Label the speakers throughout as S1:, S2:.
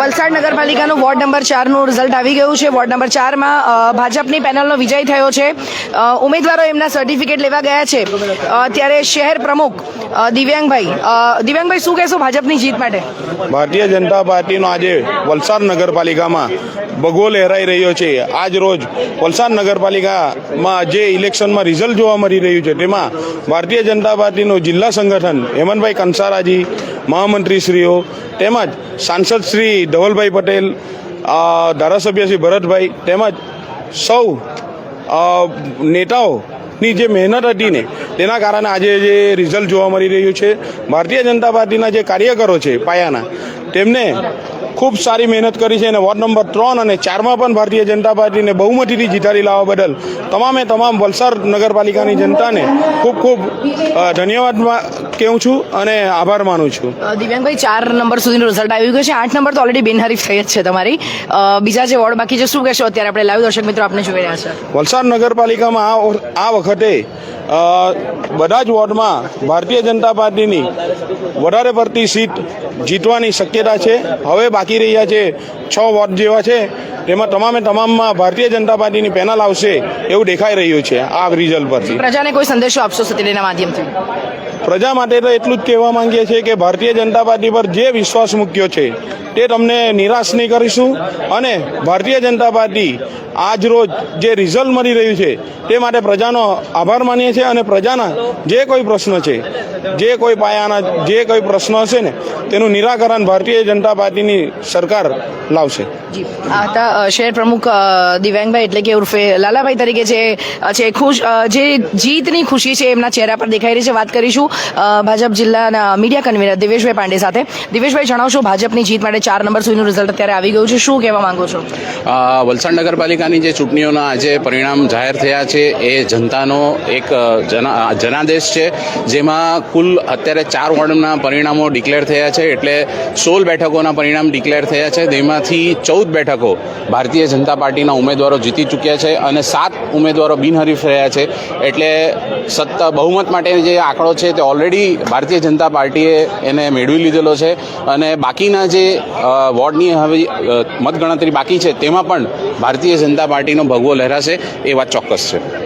S1: વલસાડ નગરપાલિકાનું ward number ચારનું result આવી ગયું છે. વોર્ડ નંબર ચારમાં ભાજપની પેનલનો વિજય થયો છે. ઉમેદવારો એમના સર્ટિફિકેટ લેવા ગયા છે. ત્યારે શહેર પ્રમુખ દિવ્યાંગભાઈ દિવ્યાંગભાઈ, શું કહેશો ભાજપની જીત માટે?
S2: ભારતીય જનતા પાર્ટીનો આજે વલસાડ નગરપાલિકામાં ભગવો લહેરાઈ રહ્યો છે. આજ રોજ વલસાડ નગરપાલિકામાં જે ઇલેક્શનમાં રિઝલ્ટ જોવા મળી રહ્યું છે, તેમાં ભારતીય જનતા પાર્ટીનું જિલ્લા સંગઠન હેમંતભાઈ કંસારાજી મહામંત્રીશ્રીઓ, તેમજ સાંસદ શ્રી ધવલભાઈ પટેલ ધારાસભ્ય શ્રી ભરતભાઈ, તેમજ સૌ નેતાઓની જે મહેનત હતી ને, તેના કારણે આજે જે રિઝલ્ટ જોવા મળી રહ્યું છે. ભારતીય જનતા પાર્ટીના જે કાર્યકરો છે પાયાના તેમને ખૂબ સારી મહેનત કરી છે અને વોર્ડ નંબર ત્રણ અને ચારમાં પણ ભારતીય જનતા પાર્ટીને બહુમતીથી જીતાડી લાવવા બદલ તમામે તમામ વલસાડ નગરપાલિકાની જનતાને ખૂબ ખૂબ ધન્યવાદ કહું છું અને આભાર માનું છું.
S1: દિવ્યાંગભાઈ ચાર નંબર સુધીનું રિઝલ્ટ આવી ગયું છે. આઠ નંબર તો ઓલરેડી બિનહરીફ થઈ જ છે તમારી. બીજા જે વોર્ડ બાકી છે શું કહેશો? અત્યારે આપણે લાઈવ દર્શક મિત્રો આપણે જોઈ રહ્યા છે.
S2: વલસાડ નગરપાલિકામાં આ આ વખતે બધા જ વોર્ડમાં ભારતીય જનતા પાર્ટીની વધારે પડતી સીટ જીતવાની શક્યતા છે. હવે બાકી રહ્યા છે છ વોર્ડ જેવા છે. તેમાં તમામે તમામમાં ભારતીય જનતા પાર્ટીની પેનલ આવશે એવું દેખાઈ રહ્યું છે આ રિઝલ્ટ પરથી.
S1: પ્રજાને કોઈ સંદેશો આપશો સતીડીના માધ્યમથી?
S2: પ્રજા માટે તો એટલું જ કહેવા માંગીએ છીએ કે ભારતીય જનતા પાર્ટી પર જે વિશ્વાસ મૂક્યો છે તે તમને નિરાશ નહીં કરીશું અને ભારતીય જનતા પાર્ટી આજ રોજ જે રિઝલ્ટ મળી રહ્યું છે તે માટે પ્રજાનો આભાર માનીએ છીએ અને પ્રજાના જે કોઈ પ્રશ્ન છે જે કોઈ પાયાના જે કોઈ પ્રશ્ન હશે ને તેનું નિરાકરણ ભારતીય જનતા પાર્ટીની સરકાર લાવશે.
S1: જી. શહેર પ્રમુખ દિવ્યાંગભાઈ એટલે કે ઉર્ફે લાલાભાઈ તરીકે જે છે, ખુશ જે જીતની ખુશી છે એમના ચહેરા પર દેખાઈ રહી છે. વાત કરીશું ભાજપ જિલ્લાના મીડિયા કન્વીનર દિવેશભાઈ પાંડે સાથે. દિવેશભાઈ, જણાવશો ભાજપની જીત માટે ચાર નંબર સુધીનું રિઝલ્ટ અત્યારે આવી ગયું છે. શું કહેવા માંગો છો?
S3: વલસાડ નગરપાલિકાની જે ચૂંટણીઓના આજે પરિણામ જાહેર થયા છે, એ જનતાનો એક જના જનાદેશ છે, જેમાં કુલ અત્યારે ચાર વોર્ડના પરિણામો ડિક્લેર થયા છે. એટલે સોળ બેઠકોના પરિણામ ડિક્લેર થયા છે. તેમાંથી ચૌદ બેઠકો ભારતીય જનતા પાર્ટીના ઉમેદવારો જીતી ચૂક્યા છે અને સાત ઉમેદવારો બિનહરીફ રહ્યા છે. એટલે સત્તા બહુમત માટે જે આંકડો છે તે ઓલરેડી ભારતીય જનતા પાર્ટીએ એને મેળવી લીધેલો છે અને બાકીના જે વોર્ડની હવે મતગણતરી બાકી છે તેમાં પણ ભારતીય જનતા પાર્ટીનો ભગવો લહેરાશે એ વાત ચોક્કસ છે.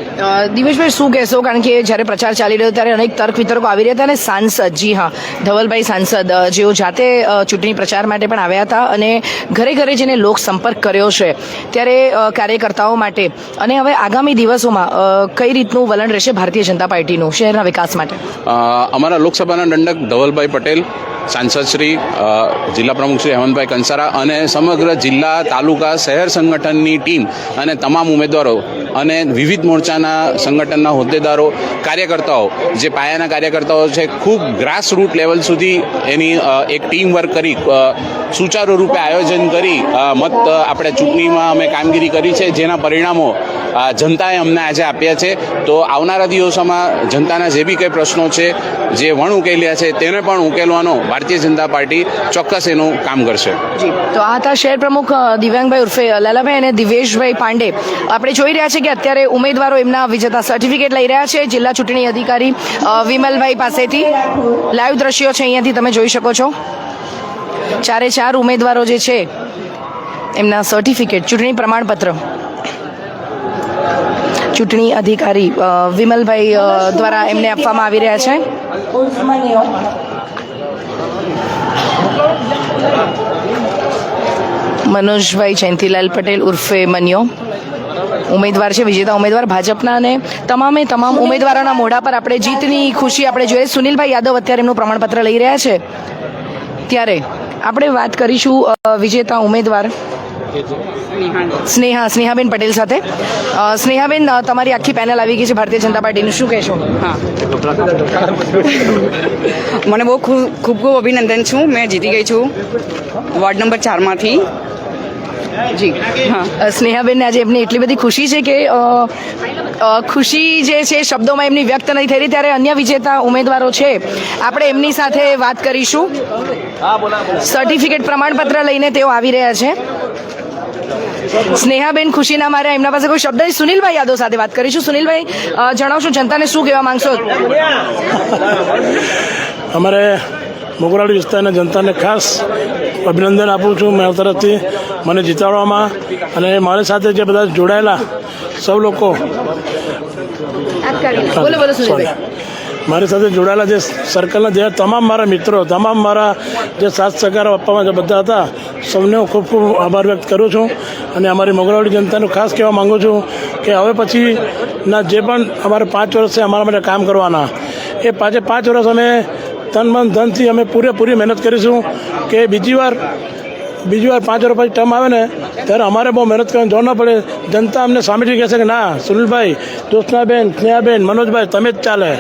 S1: દિવેશભાઈ, શું કહેશો? કારણ કે જ્યારે પ્રચાર ચાલી રહ્યો ત્યારે અનેક તર્ક વિતર્કો આવી રહ્યા હતા અને સાંસદ, જી હા, ધવલભાઈ સાંસદ જેઓ જાતે ચૂંટણી પ્રચાર માટે પણ આવ્યા હતા અને ઘરે ઘરે જેને લોક સંપર્ક કર્યો છે, ત્યારે કાર્યકર્તાઓ માટે. અને હવે આગામી દિવસોમાં કઈ રીતનું વલણ રહેશે ભારતીય જનતા પાર્ટીનું શહેરના વિકાસ માટે?
S3: અમારા લોકસભાના દંડક ધવલભાઈ પટેલ, સાંસદ શ્રી જિલ્લા પ્રમુખ શ્રી હેમંતભાઈ કંસારા અને સમગ્ર જિલ્લા, તાલુકા, શહેર સંગઠનની ટીમ અને તમામ ઉમેદવારો અને વિવિધ મોરચાના સંગઠનના હોદ્દેદારો, કાર્યકર્તાઓ, જે પાયાના કાર્યકર્તાઓ છે, ખૂબ ગ્રાસ રૂટ લેવલ સુધી એની એક ટીમ વર્ક કરી સુચારુ રૂપે આયોજન કરી મત આપણે ચૂંટણીમાં અમે કામગીરી કરી છે, જેના પરિણામો જનતાએ અમને આજે આપ્યા છે. તો આવનારા દિવસોમાં જનતાના જે બી કંઈ પ્રશ્નો છે, જે વણ ઉકેલ્યા છે, તેને પણ ઉકેલવાનો ભારતીય જનતા પાર્ટી ચોક્કસ એનું કામ કરશે.
S1: તો આ હતા શહેર પ્રમુખ દિવ્યાંગભાઈ ઉર્ફે લાલાભાઈ અને દિવેશભાઈ પાંડે. આપણે જોઈ રહ્યા છે કે અત્યારે ઉમેદવારો એમના વિજેતા સર્ટિફિકેટ લઈ રહ્યા છે. જિલ્લા ચૂંટણી અધિકારી વિમલભાઈ પાસેથી. લાઈવ દ્રશ્યો છે અહીંયાથી તમે જોઈ શકો છો. ચારે ચાર ઉમેદવારો જે છે, એમના સર્ટિફિકેટ ચૂંટણી પ્રમાણપત્ર. ચૂંટણી અધિકારી વિમલભાઈ દ્વારા એમને આપવામાં આવી રહ્યા છે. મનોજભાઈ જયંતિલાલ પટેલ ઉર્ફે મન્યો. ઉમેદવાર છે વિજેતા ઉમેદવાર ભાજપના અને તમામે તમામ ઉમેદવારોના મોઢા પર આપણે જીતની ખુશી આપણે જોઈએ. સુનિલભાઈ યાદવ અત્યારે એમનું પ્રમાણપત્ર લઈ રહ્યા છે. ત્યારે આપણે વાત કરીશું વિજેતા ઉમેદવાર સ્નેહા સ્નેહાબેન પટેલ સાથે. સ્નેહાબેન તમારી આખી પેનલ આવી ગઈ છે ભારતીય જનતા પાર્ટીનું. શું કહેશો?
S4: હા. મને બહુ ખૂબ ખૂબ ખૂબ અભિનંદન છું. મેં જીતી ગઈ છું વોર્ડ નંબર ચારમાંથી.
S1: જી.
S4: હા.
S1: સ્નેહાબેનને આજે એમની એટલી બધી ખુશી છે કે ખુશી જે છે શબ્દોમાં એમની વ્યક્ત નહીં થઈ રહી. ત્યારે અન્ય વિજેતા ઉમેદવારો છે. આપણે એમની સાથે વાત કરીશું. સર્ટિફિકેટ પ્રમાણપત્ર લઈને તેઓ આવી રહ્યા છે. સ્નેહાબેન ખુશીના મારે એમના પાસે કોઈ શબ્દ નહીં. સુનિલભાઈ યાદવ સાથે વાત કરીશું. સુનિલભાઈ જણાવશો જનતાને શું કહેવા માંગશો?
S5: અમારે મોગરાળી વિસ્તારના જનતાને ખાસ અભિનંદન આપું છું મારા તરફથી. મને જીતાડવામાં અને મારી સાથે જે બધા જોડાયેલા સૌ લોકો.
S1: બોલો બોલો સુનિલભાઈ.
S5: મારી સાથે જોડાયેલા જે સર્કલના જે તમામ મારા મિત્રો, તમામ મારા જે સાથ સહકાર આપવામાં જે બધા હતા, સૌને હું ખૂબ ખૂબ આભાર વ્યક્ત કરું છું અને અમારી મોગરાવાડી જનતાનું ખાસ કહેવા માગું છું કે હવે પછીના જે પણ અમારે પાંચ વર્ષ છે અમારા માટે કામ કરવાના, એ પાંચે પાંચ વર્ષ અમે તન મન ધનથી અમે પૂરેપૂરી મહેનત કરીશું કે બીજી વાર બીજી વાર પાંચ વર્ષ પછી ટર્મ આવે ને, ત્યારે અમારે બહુ મહેનત કરવાની જરૂર ના પડે. જનતા અમને સામેથી કહેશે કે ના, સુનિલભાઈ જ્યોત્સનાબેન સ્નેહાબેન, મનોજભાઈ, તમે જ ચાલે.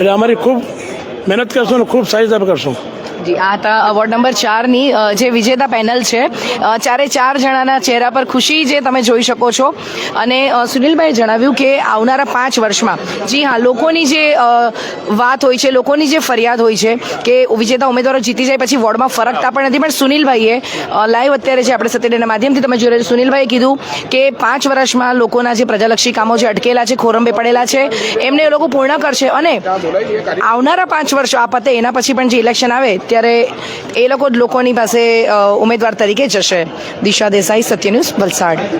S5: એટલે અમારી ખૂબ મહેનત કરશું અને ખૂબ સારી રીતે કરશું.
S1: જી આ હતા વોર્ડ નંબર ચારની જે વિજેતા પેનલ છે. ચારે ચાર જણાના ચહેરા પર ખુશી જે તમે જોઈ શકો છો. અને અ, સુનિલભાઈએ જણાવ્યું કે આવનારા પાંચ વર્ષમાં જી હા લોકોની જે વાત હોય છે લોકોની જે ફરિયાદ હોય છે કે વિજેતા ઉમેદવારો જીતી જાય પછી વોર્ડમાં ફરકતા પણ નથી પણ સુનિલભાઈએ લાઈવ અત્યારે જે આપણે સત્યડેના માધ્યમથી તમે જોઈ રહ્યા સુનિલભાઈએ કીધું કે પાંચ વર્ષમાં લોકોના જે પ્રજાલક્ષી કામો જે અટકેલા છે ખોરંબે પડેલા છે એમને એ લોકો પૂર્ણ કરશે. અને આવનારા પાંચ વર્ષ આ પતે એના પછી પણ જે ઇલેક્શન આવે ત્યારે એ લોકો જ લોકોની પાસે ઉમેદવાર તરીકે જશે દિશા દેસાઈ સત્ય ન્યૂઝ વલસાડ.